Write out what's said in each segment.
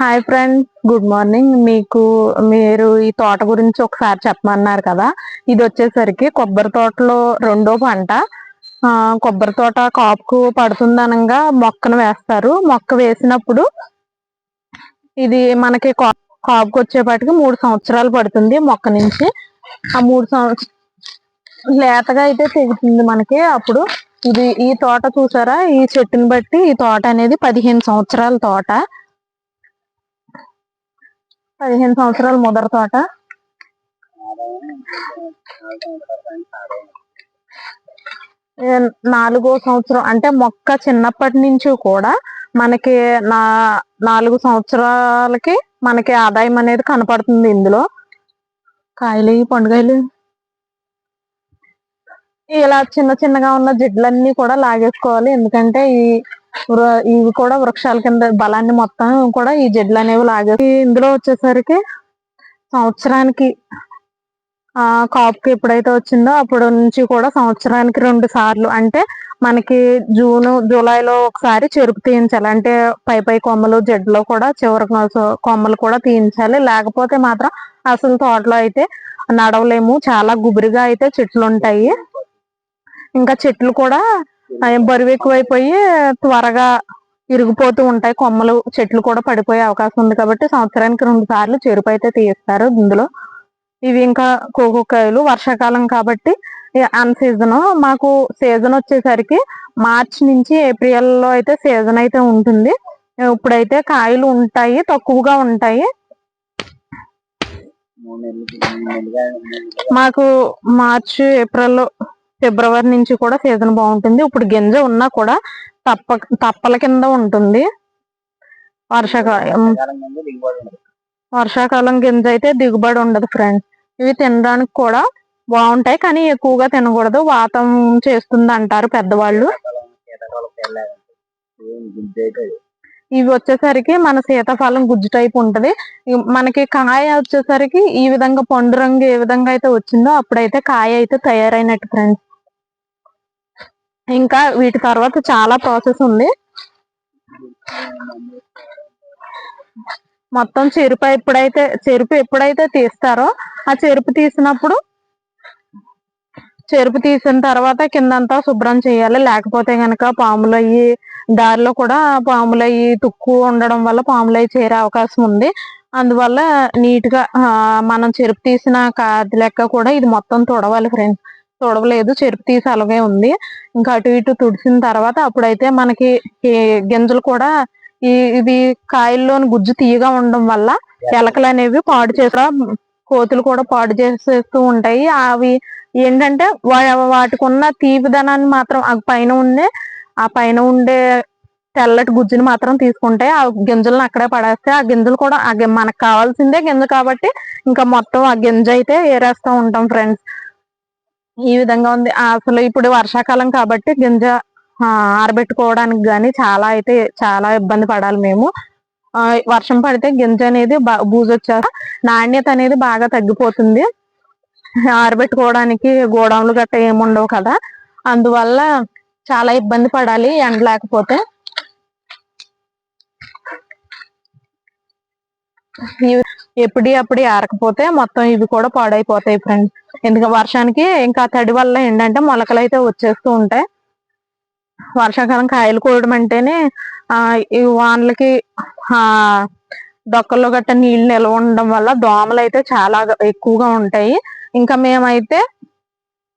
Hi friends good morning మీకు మీరు ఈ తోట గురించి ఒకసారి చెప్పమన్నారు కదా. ఇది వచ్చేసరికి కొబ్బరి తోటలో రెండో పంట. ఆ, కొబ్బరి తోట కాపుకు పడుతుంది అనగా మొక్కను వేస్తారు. మొక్క వేసినప్పుడు ఇది మనకి కా- కాపుకు వచ్చేపాటికి మూడు సంవత్సరాలు పడుతుంది మొక్క నుంచి. ఆ మూడు సంవత్సరం లేతగా అయితే తెగుతుంది మనకి. అప్పుడు ఇది ఈ తోట చూసారా? ఈ చెట్టుని బట్టి ఈ తోట అనేది పదిహేను సంవత్సరాల తోట. పదిహేను సంవత్సరాలు ముదర తోట. నాలుగో సంవత్సరం అంటే మొక్క చిన్నప్పటి నుంచి కూడా మనకి నా నాలుగు సంవత్సరాలకి మనకి ఆదాయం అనేది కనపడుతుంది ఇందులో. కాయలు పండుగలు ఇలా చిన్న చిన్నగా ఉన్న జిడ్లన్నీ కూడా లాగేసుకోవాలి. ఎందుకంటే ఈ ఇవి కూడా వృక్షాల కింద బలాన్ని మొత్తం కూడా ఈ జడ్లు అనేవి లాగేసి ఇందులో వచ్చేసరికి సంవత్సరానికి ఆ కాపుకి ఎప్పుడైతే వచ్చిందో అప్పుడు నుంచి కూడా సంవత్సరానికి రెండు సార్లు అంటే మనకి జూన్ జూలైలో ఒకసారి చెరుపు తీయించాలి. అంటే పై పై కొమ్మలు జడ్లో కూడా చివరి కొమ్మలు కూడా తీయించాలి. లేకపోతే మాత్రం అసలు తోటలో అయితే నడవలేము. చాలా గుబురుగా అయితే చెట్లు ఉంటాయి ఇంకా చెట్లు కూడా బరువు ఎక్కువైపోయి త్వరగా ఇరిగిపోతూ ఉంటాయి. కొమ్మలు చెట్లు కూడా పడిపోయే అవకాశం ఉంది కాబట్టి సంవత్సరానికి రెండు సార్లు చెరుపు అయితే తీస్తారు ఇందులో. ఇవి ఇంకా కోకోకాయలు వర్షాకాలం కాబట్టి అన్ సీజన్ మాకు సీజన్ వచ్చేసరికి మార్చ్ నుంచి ఏప్రిల్లో అయితే సీజన్ అయితే ఉంటుంది. ఇప్పుడైతే కాయలు ఉంటాయి తక్కువగా ఉంటాయి. మాకు మార్చ్ ఏప్రిల్ ఫిబ్రవరి నుంచి కూడా సీజన్ బాగుంటుంది. ఇప్పుడు గింజ ఉన్నా కూడా తప్ప తప్పల కింద ఉంటుంది. వర్షాకాలం వర్షాకాలం గింజ అయితే దిగుబడి ఉండదు ఫ్రెండ్స్ ఇవి తినడానికి కూడా బాగుంటాయి కానీ ఎక్కువగా తినకూడదు. వాతం చేస్తుంది అంటారు పెద్దవాళ్ళు ఇవి వచ్చేసరికి మన సీతాఫలం గుజ్జు టైప్ ఉంటది. మనకి కాయ వచ్చేసరికి ఈ విధంగా పండు రంగు ఏ విధంగా అయితే వచ్చిందో అప్పుడైతే కాయ అయితే తయారైనట్టు ఫ్రెండ్స్ ఇంకా వీటి తర్వాత చాలా ప్రాసెస్ ఉంది. మొత్తం చెరుపు ఎప్పుడైతే చెరుపు ఎప్పుడైతే తీస్తారో ఆ చెరుపు తీసినప్పుడు చెరుపు తీసిన తర్వాత కిందంతా శుభ్రం చేయాలి. లేకపోతే గనక పాములు అయ్యి దారిలో కూడా పాములవి తుక్కు ఉండడం వల్ల పాములు చేరే అవకాశం ఉంది. అందువల్ల నీట్గా మనం చెరుపు తీసిన కాది లెక్క కూడా ఇది మొత్తం తుడవాలి ఫ్రెండ్స్ తుడవలేదు చెరుపు తీసి అలాగే ఉంది. ఇంకా అటు ఇటు తుడిసిన తర్వాత అప్పుడైతే మనకి గింజలు కూడా ఈ ఇవి కాయల్లోని గుజ్జు తీయగా ఉండడం వల్ల ఎలకలు అనేవి పాడు చేసా కోతులు కూడా పాడు చేసేస్తూ ఉంటాయి. అవి ఏంటంటే వాటికి ఉన్న తీపిదనాన్ని మాత్రం పైన ఉండే ఆ పైన ఉండే తెల్లటి గుజ్జుని మాత్రం తీసుకుంటే ఆ గింజలను అక్కడే పడేస్తే ఆ గింజలు కూడా ఆ గి- మనకు కావాల్సిందే గింజ కాబట్టి ఇంకా మొత్తం ఆ గింజ అయితే ఏరేస్తూ ఉంటాం ఫ్రెండ్స్. ఈ విధంగా ఉంది. అసలు ఇప్పుడు వర్షాకాలం కాబట్టి గింజ ఆరబెట్టుకోవడానికి కానీ చాలా అయితే చాలా ఇబ్బంది పడాలి మేము. వర్షం పడితే గింజ అనేది బా- బూజు నాణ్యత అనేది బాగా తగ్గిపోతుంది. ఆరబెట్టుకోవడానికి గోడౌన్లు గట్ట ఏముండవు కదా. అందువల్ల చాలా ఇబ్బంది పడాలి ఎండ లేకపోతే ఇవి ఎప్పుడు అప్పుడు ఆరకపోతే మొత్తం ఇవి కూడా పాడైపోతాయి ఫ్రెండ్స్ ఎందుకంటే వర్షానికి ఇంకా తడి వల్ల ఏంటంటే మొలకలు అయితే వచ్చేస్తూ ఉంటాయి. వర్షాకాలం కాయలు కోయడం అంటేనే ఆ ఈ వానలకి ఆ డొక్కల్లో గట్ట నీళ్ళు నిల్వ ఉండడం వల్ల దోమలు అయితే చాలా ఎక్కువగా ఉంటాయి. ఇంకా మేమైతే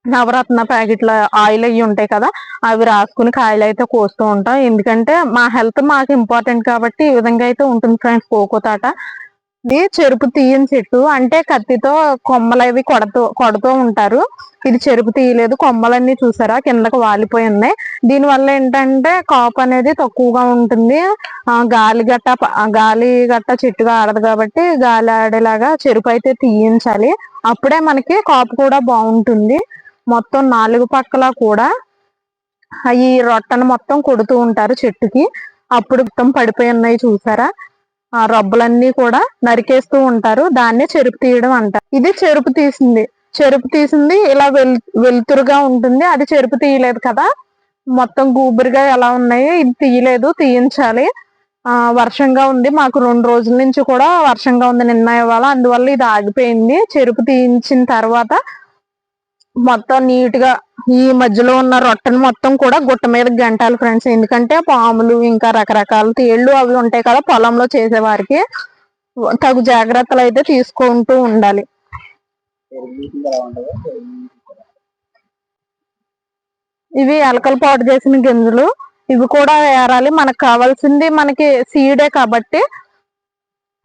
నవరత్న ప్యాకెట్ల ఆయిల్ అవి ఉంటాయి కదా అవి రాసుకుని కాయలు అయితే కోస్తూ ఉంటాం. ఎందుకంటే మా హెల్త్ మాకు ఇంపార్టెంట్ కాబట్టి ఈ విధంగా అయితే ఉంటుంది ఫ్రెండ్స్ కోకో తాట. ఇది చెరుపు తీయని చెట్టు అంటే కత్తితో కొమ్మలు అవి కొడుతూ కొడుతూ ఉంటారు. ఇది చెరుపు తీయలేదు కొమ్మలన్నీ చూసారా? కిందకు వాలిపోయి ఉన్నాయి. దీని వల్ల ఏంటంటే కాపు అనేది తక్కువగా ఉంటుంది. ఆ గాలి గట్ట గాలి గట్ట చెట్టుగా ఆడదు కాబట్టి గాలి ఆడేలాగా చెరుపు అయితే తీయించాలి. అప్పుడే మనకి కాపు కూడా బాగుంటుంది. మొత్తం నాలుగు పక్కల కూడా ఈ రొట్టను మొత్తం కొడుతూ ఉంటారు చెట్టుకి. అప్పుడు మొత్తం పడిపోయి ఉన్నాయి చూసారా? ఆ రబ్బులన్నీ కూడా నరికేస్తూ ఉంటారు. దాన్నే చెరుపు తీయడం అంటారు. ఇది చెరుపు తీసింది. చెరుపు తీసింది ఇలా వెల్ వెలుతురుగా ఉంటుంది. అది చెరుపు తీయలేదు కదా? మొత్తం గూబురుగా ఎలా ఉన్నాయి ఇది తీయలేదు. తీయించాలి. ఆ, వర్షంగా ఉంది. మాకు రెండు రోజుల నుంచి కూడా వర్షంగా ఉంది. నిన్న ఇవాళ అందువల్ల ఇది ఆగిపోయింది. చెరుపు తీయించిన తర్వాత మొత్తం నీట్గా ఈ మధ్యలో ఉన్న రొట్టెను మొత్తం కూడా గుట్ట మీద గంటాలి ఫ్రెండ్స్ ఎందుకంటే పాములు ఇంకా రకరకాల తేళ్ళు అవి ఉంటాయి కదా పొలంలో చేసేవారికి తగు జాగ్రత్తలు అయితే తీసుకుంటూ ఉండాలి. ఇవి ఎలకలు పాటు చేసిన గింజలు. ఇవి కూడా ఏరాలి. మనకు కావాల్సింది మనకి సీడే కాబట్టి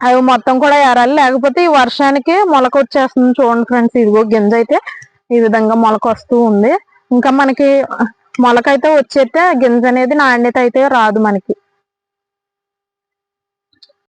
అవి మొత్తం కూడా ఏరాలి. లేకపోతే ఈ వర్షానికి మొలక వచ్చేస్తుంది చూడండి ఫ్రెండ్స్ ఇదిగో గింజ అయితే. ఈ విధంగా మొలక వస్తూ ఉంది. ఇంకా మనకి మొలక అయితే వచ్చేస్తే గింజ అనేది నాణ్యత అయితే రాదు మనకి.